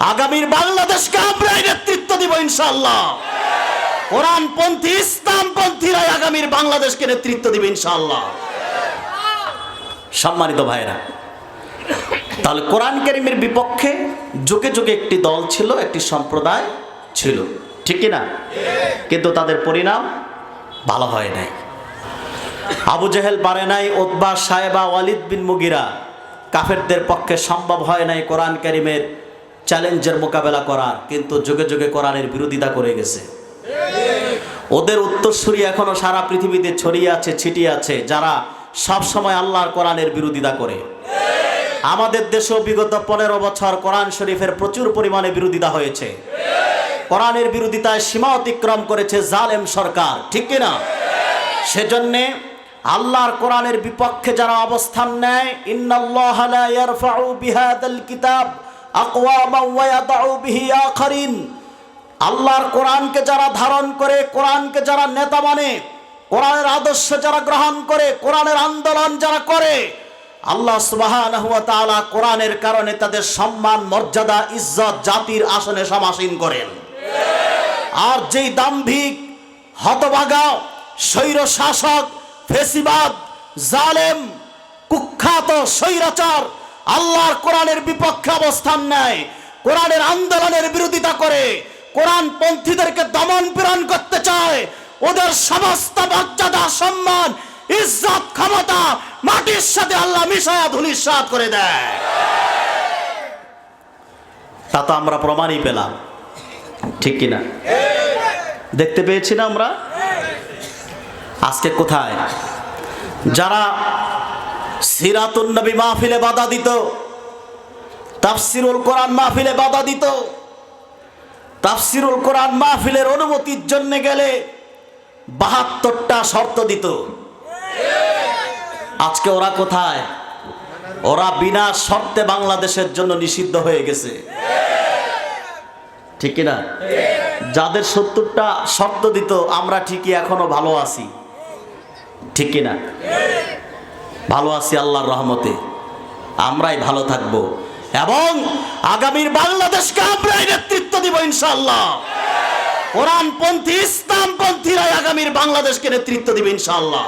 আগামীর বাংলাদেশকে আমরাই নেতৃত্ব দিব ইনশাআল্লাহ। কোরআনপন্থী ইসলামপন্থীরাই আগামীর বাংলাদেশকে নেতৃত্ব দিবে ইনশাল্লাহ সম্মানিত ভাইরা তাহলে কোরআন কারিমের বিপক্ষে যুগে যুগে একটি দল ছিল, একটি সম্প্রদায় ছিল। ঠিক না কিন্তু তাদের পরিণাম ভালো হয় নাই। আবু জেহেল পারে নাই ওতবা সাহেবা ওয়ালিদ বিন মুগিরা। কাফেরদের পক্ষে সম্ভব হয় নাই কোরআন কারিমের চ্যালেঞ্জের মোকাবেলা করার, কিন্তু যুগে যুগে কোরআনের বিরোধিতা করে গেছে। ওদের উত্তরসূরি এখনও সারা পৃথিবীতে ছড়িয়ে আছে, ছিটিয়ে আছে, যারা সব সময় আল্লাহর কোরআনের বিরোধিতা করে। আমাদের দেশেও বিগত পনেরো বছর কোরআন শরীফের প্রচুর পরিমাণে বিরোধিতা হয়েছে। কোরআনের বিরোধিতায় সীমা অতিক্রম করেছে জালেম সরকার, ঠিক কিনা? সেজন্যে আল্লাহর কোরআনের বিপক্ষে যারা অবস্থান নেয়, ইন্নাল্লাহ লা ইয়ারফাউ কিতাব আল্লাহর কোরআনকে যারা ধারণ করে, কোরআনকে যারা নেতা মানে কোরআনের আদর্শ যারা গ্রহণ করে, কোরআনের আন্দোলন যারা করে, আল্লাহ তাআলা কোরআনের কারণে তাদের সম্মান, মর্যাদা, ইজ্জত জাতির আসনে সমাসীন করেন। আর যেই দাম্ভিক, হতভাগা, স্বৈর শাসক, ফেসিবাদ, জালেম, কুখ্যাত, স্বৈরাচার আল্লাহর কোরআনের বিপক্ষে অবস্থান নেয়, কোরআনের আন্দোলনের বিরোধিতা করে, কোরআন পন্থীদেরকে দমন পীড়ন করতে চায়, ওদের সমস্ত মর্যাদা, সম্মান, ইজ্জত, ক্ষমতা মাটির সাথে আল্লাহ মিশায়া ধুলিসাত করে দেয়। তা তো আমরা প্রমাণই পেলাম। ঠিক কিনা? দেখতে পেয়েছি না আমরা? আজকে কোথায়? যারা সিরাতুন নবী মাহফিলে বাধা দিত। তাফসিরুল কোরআন মাহফিলে বাধা দিত। তাফসিরুল কোরআন মাহফিলের অনুমতির জন্য গেলে বাহাত্তরটা শর্ত দিত। আজকে ওরা কোথায়? ওরা বিনা শর্তে বাংলাদেশের জন্য নিষিদ্ধ হয়ে গেছে। ঠিক কিনা? যাদের সত্তরটা শর্ত দিত, আমরা ঠিকই এখনও ভালো আছি। ঠিক কিনা? ভালো আছি আল্লাহর রহমতে। আমরাই ভালো থাকব। এবং আগামীর বাংলাদেশকে আমরাই নেতৃত্ব দিব ইনশাল্লাহ কোরআনপন্থী, ইসলামপন্থীরাই আগামীর বাংলাদেশকে নেতৃত্ব দিবে ইনশাল্লাহ